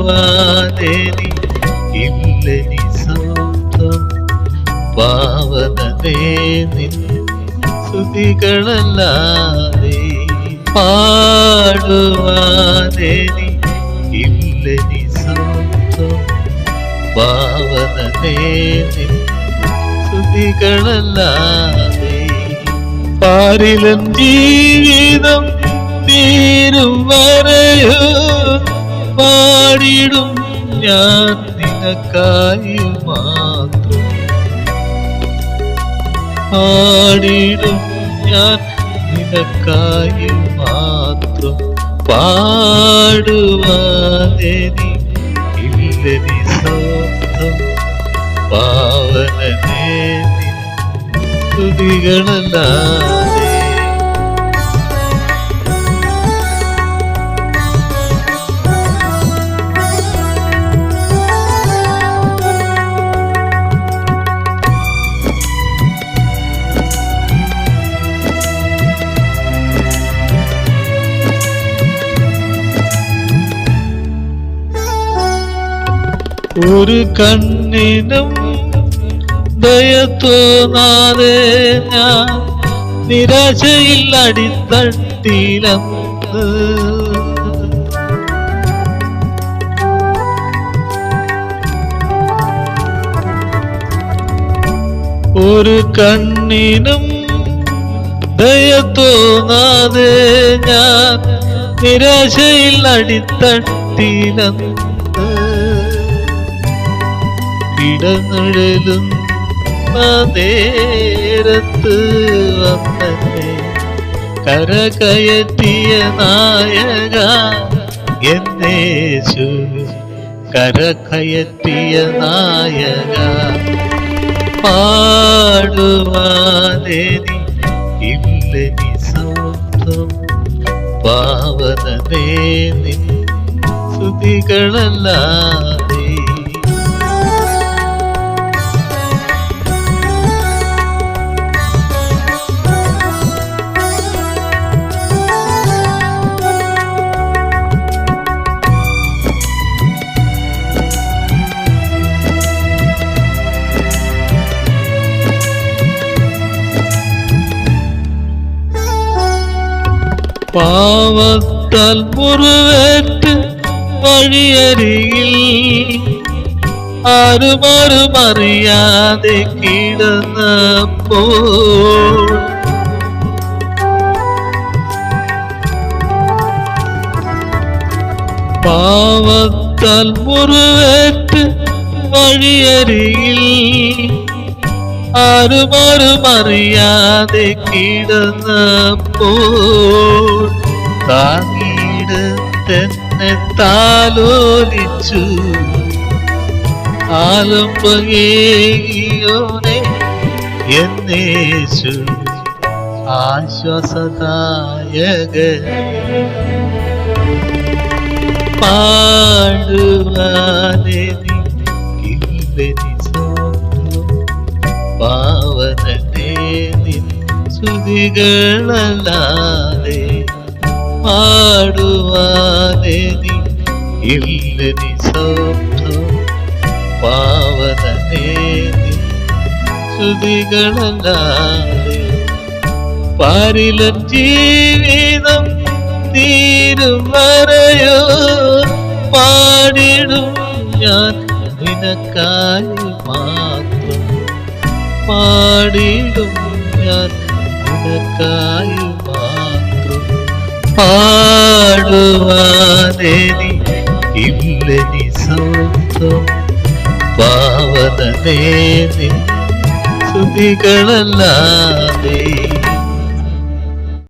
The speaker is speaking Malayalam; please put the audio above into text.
പാടുവാനെനി ഇല്ലനി സ്വന്തം പാവനേ സ്തുതികളല്ലാതെ പാടുവാനെനി ഇല്ലനി സ്വന്തം പാവനേ സ്തുതികളല്ലാതെ പാരിലും ജീവിതം തീരും വരയോ പാടിടും ഞാൻ നിനക്കായി മാത്രം. പാടിടും ഞാൻ നിനക്കായി മാത്രം. പാടുവാനെ ഇല്ലനി സ്വന്തം പാവനേ നിൻ ഒരു കണ്ണിനും ദയ തോന്നാതെ ഞാൻ നിരാശയിൽ അടിത്തട്ടിലന്ന്. ഒരു കണ്ണിനും ദയ തോന്നാതെ ഞാൻ നിരാശയിൽ അടിത്തട്ടിലന്ന്. ഇടനിഴലും നേരത്ത് വന്നേ കരകയറ്റിയ നായക എന്നേശു കരകയറ്റിയ നായക പാടുവാനേനി ഇല്ലനി സ്വന്തം പാവനേ നിൻ സ്തുതികളല്ലാതെ പാവത്താൽ മുറിവേറ്റ് വഴിയരിയിൽ ആരുമാരും അറിയാതെ കിടന്നപ്പോൾ. പാവത്താൽ മുറിവേറ്റ് വഴിയരിയിൽ ആരുമാരും അറിയാതെ കിടന്നപ്പോൾ. താങ്ങീട് തന്നെ താലോലിച്ചു. ആലംബകേകിയോനെ എന്നേശു ആശ്വാസദായക പാവനേ നിൻ സ്തുതികളല്ലാതെ പാടുവാനെ നീ ഇല്ലനി സ്വന്തം പാവനേ നിൻ സ്തുതികളല്ലാതെ പാരിലം ജീവിതം തീരും വരെയോ? പാടിടും ഞാൻ നിനക്കായി മാത്രം. പാടിടും ഞാൻ നിനക്കായി മാത്രം പാടുവാനെ നീ ഇല്ലനി സ്വന്തം പാവനേ നിൻ സ്തുതികളല്ലാതെ